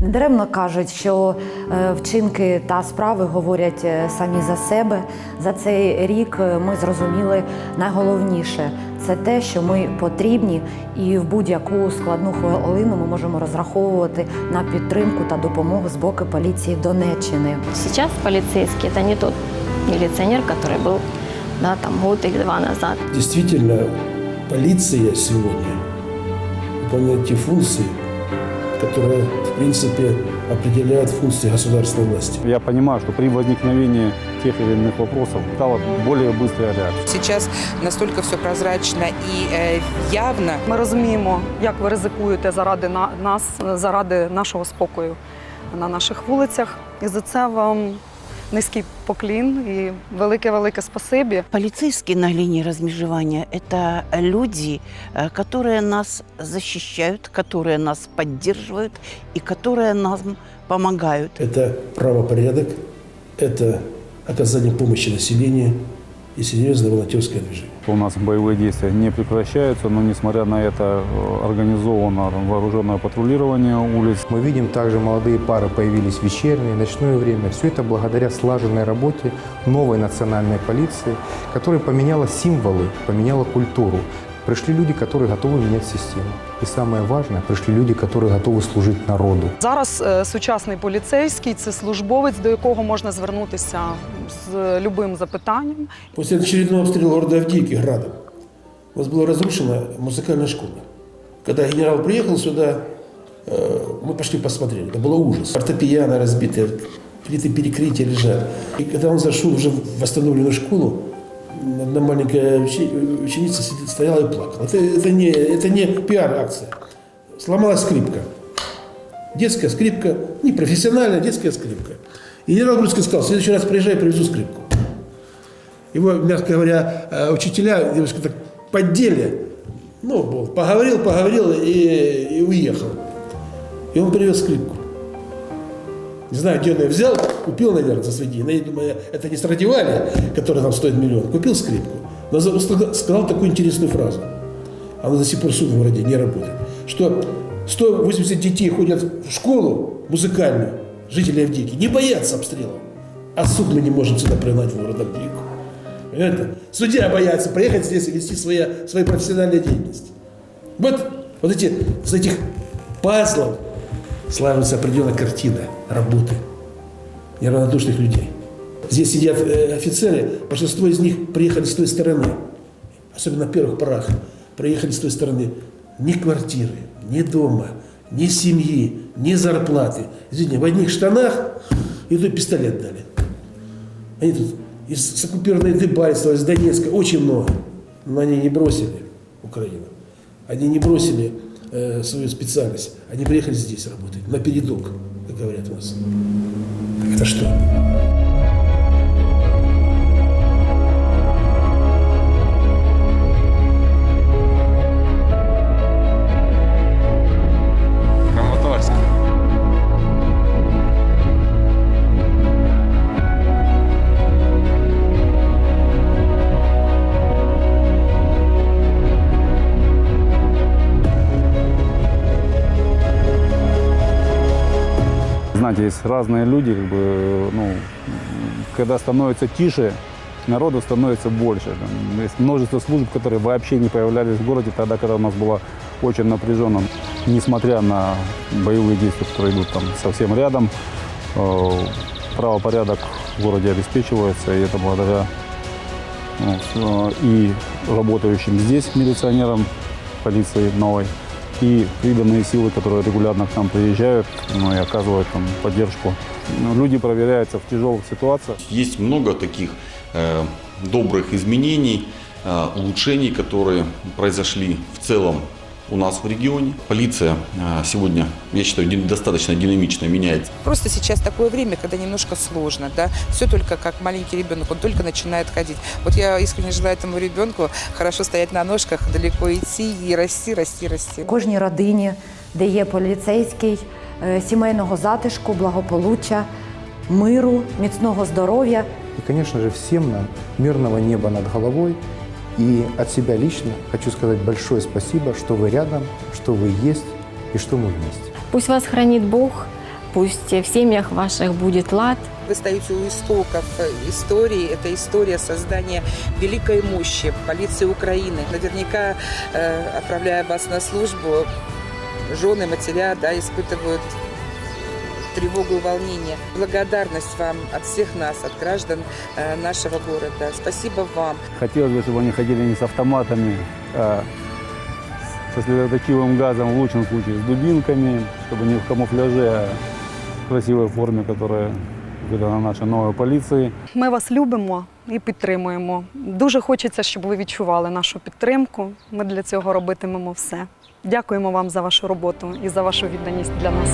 Недаремно кажуть, що е, вчинки та справи говорять е, самі за себе. За цей рік е, ми зрозуміли найголовніше це те, що ми потрібні, і в будь-яку складну хвилину ми можемо розраховувати на підтримку та допомогу з боку поліції Донеччини. Сейчас полицейский это не тот милиционер, который был да, там, год или два назад. Действительно, полиция сегодня выполняет те функции, которые, в принципе, определяют функции государственной власти. Я понимаю, что при возникновении тех или иных вопросов стала более быстрая реакция. Сейчас настолько все прозрачно и э, явно. Ми розуміємо, як ви ризикуєте заради на- нас, заради нашого спокою на наших вулицях. І за це вам низький поклін і велике-велике спасибі. Полицейские на линии размежевания – это люди, э, которые нас защищают, которые нас поддерживают и которые нам помогают. Это правопорядок, это оказание помощи населению и серьезное волонтерское движение. У нас боевые действия не прекращаются, но несмотря на это э, организовано вооруженное патрулирование улиц. Мы видим также молодые пары появились в вечернее, ночное время. Все это благодаря слаженной работе новой национальной полиции, которая поменяла символы, поменяла культуру. Пришли люди, которые готовы менять систему. И самое важное, пришли люди, которые готовы служить народу. Зараз е, сучасний поліцейський це службовець, до якого можна звернутися з любим запитанням. После очередного обстрела города Авдеевки градом у нас была разрушена музыкальная школа. Когда генерал приехал сюда, э, мы пошли посмотрели. Это было ужас. Фортепиано разбитые, плиты перекрытия лежат. И когда он зашел уже в восстановленную школу, одна маленькая ученица сидит, стояла и плакала. Это, это не, это не пиар-акция. Сломалась скрипка. Детская скрипка, не профессиональная детская скрипка. И генерал Грудский сказал, в следующий раз приезжай, привезу скрипку. Его, мягко говоря, э, учителя немножко так поддели. Ну, поговорил, поговорил и, и уехал. И он привез скрипку. Не знаю, где он ее взял, купил, наверное, за свои деньги. Я думаю, это не Страдивали, который там стоит миллион. Купил скрипку. Но за- сказал- такую интересную фразу. Она до сих пор суд в городе не работает. Что 180 детей ходят в школу музыкальную, жители Авдеевки, не боятся обстрелов. А суд мы не можем сюда пригнать в город Авдеевку. Понимаете? Судья боятся приехать здесь и вести свои, свои профессиональные деятельности. Вот, вот эти, с этих пазлов славится определенная картина работы неравнодушных людей. Здесь сидят э, офицеры, большинство из них приехали с той стороны, особенно на первых порах, приехали с той стороны ни квартиры, ни дома, ни семьи, ни зарплаты. Извините, в одних штанах и тут пистолет дали. Они тут из оккупированной Дебальцева, из Донецка, очень много. Но они не бросили Украину. Они не бросили э, свою специальность. Они приехали здесь работать, на передок, как говорят у нас. Это что? Знаете, есть разные люди, как бы, ну, когда становится тише, народу становится больше. Там есть множество служб, которые вообще не появлялись в городе тогда, когда у нас было очень напряженно. Несмотря на боевые действия, которые идут там совсем рядом, э, правопорядок в городе обеспечивается, и это благодаря ну, и работающим здесь милиционерам, полиции новой, и приданные силы, которые регулярно к нам приезжают ну, и оказывают там поддержку. Ну, люди проверяются в тяжелых ситуациях. Есть много таких э, добрых изменений, э, улучшений, которые произошли в целом у нас в регионе. Полиция э, сегодня, я считаю, дин- достаточно динамично меняется. Просто сейчас такое время, когда немножко сложно, да. Все только как маленький ребенок, он только начинает ходить. Вот я искренне желаю этому ребенку хорошо стоять на ножках, далеко идти и расти, расти, расти. В кожній родині, де є поліцейський, е, сімейного затишку, благополуччя, миру, міцного здоров'я И, конечно же, всем нам мирного неба над головой. И от себя лично хочу сказать большое спасибо, что вы рядом, что вы есть и что мы вместе. Пусть вас хранит Бог, Пусть в семьях ваших будет лад, Вы стоите у истоков истории. Это история создания великой мощи полиции Украины. Наверняка, э, отправляя вас на службу, жены, матеря да, испытывают тревогу и волнение. Благодарность вам от всех нас, от граждан э, нашего города. Спасибо вам. Хотелось бы, чтобы они ходили не с автоматами, а со слезоточивым газом, в лучшем случае с дубинками, чтобы не в камуфляже, а в красивой форме, которая выдана нашей новой полиции. Ми вас любимо і підтримуємо. Дуже хочеться, щоб ви відчували нашу підтримку. Ми для цього робитимемо все. Дякуємо вам за вашу роботу і за вашу відданість для нас.